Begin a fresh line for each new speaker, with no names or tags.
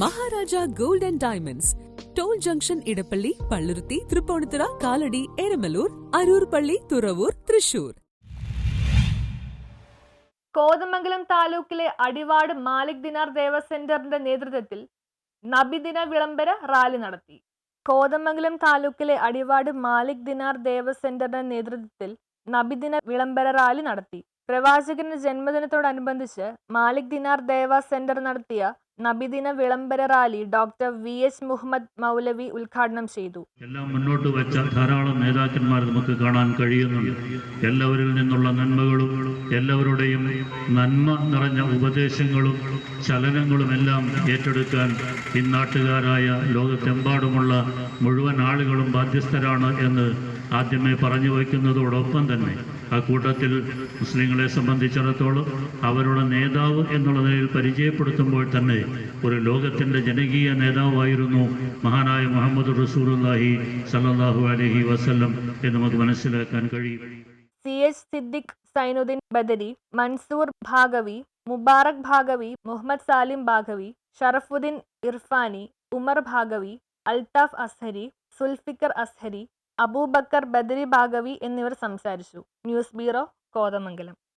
Maharaja gold and diamonds. Toll junction Edappally Palluruthy Tripunithura Kalady Eramalloor Aroor Palli Thuravoor Thrissur.
Kothamangalam താലൂക്കിലെ അടിവാട് മാലിക് ദിനാർ ദേവ സെന്ററിന്റെ നേതൃത്വത്തിൽ നബിദിന വിളംബര rally നടത്തി. കോതമംഗലം താലൂക്കിലെ അടിവാട് മാലിക് ദിനാർ ദേവ സെന്ററിന്റെ നേതൃത്വത്തിൽ നബിദിന വിളംബര റാലി നടത്തി. പ്രവാചകന്റെ ജന്മദിനത്തോടനുബന്ധിച്ച് മാലിക് ദിനാർ ദേവ സെന്റർ നടത്തിയ നബിദിന വിളംബര rally doctor V S Muhammad Maulavi ഉദ്ഘാടനം ചെയ്തു.
എല്ലാം മുന്നോട്ട് വെച്ച ധാരാളം നേതാക്കന്മാർ നമുക്ക് കാണാൻ കഴിയുന്നുണ്ട്. എല്ലാവരിൽ നിന്നുള്ള നന്മകളും എല്ലാവരുടെയും നന്മ നിറഞ്ഞ ഉപദേശങ്ങളും ചലനങ്ങളും എല്ലാം ഏറ്റെടുക്കാൻ ഇന്നാട്ടുകാരായ ലോകത്തെമ്പാടുമുള്ള മുഴുവൻ ആളുകളും ബാധ്യസ്ഥരാണ് എന്ന് ആദ്യമേ പറഞ്ഞു വയ്ക്കുന്നതോടൊപ്പം തന്നെ ആ കൂട്ടത്തിൽ മുസ്ലിങ്ങളെ സംബന്ധിച്ചിടത്തോളം അവരുടെ നേതാവ് എന്നുള്ള നിലയിൽ പരിചയപ്പെടുത്തുമ്പോൾ തന്നെ ഒരു ലോകത്തിന്റെ ജനകീയ നേതാവായിരുന്നു മഹാനായ മുഹമ്മദ് റസൂലുള്ളാഹി സല്ലല്ലാഹു അലൈഹി വസല്ലം എന്ന് നമുക്ക് മനസ്സിലാക്കാൻ കഴിയും.
സി എച്ച് സിദ്ദിഖ് സൈനുദ്ദീൻ ബദരി മൻസൂർ ഭാഗവി മുബാറക് ഭാഗവി മുഹമ്മദ് സാലിം ഭാഗവി ഷറഫുദ്ദീൻ ഇർഫാനി ഉമർ ഭാഗവി അൽതാഫ് അസ്ഹരി സുൽഫിക്കർ അസ്ഹരി അബൂബക്കർ ബദരി ഭാഗവി എന്നിവർ സംസാരിച്ചു. News bureau Kothamangalam.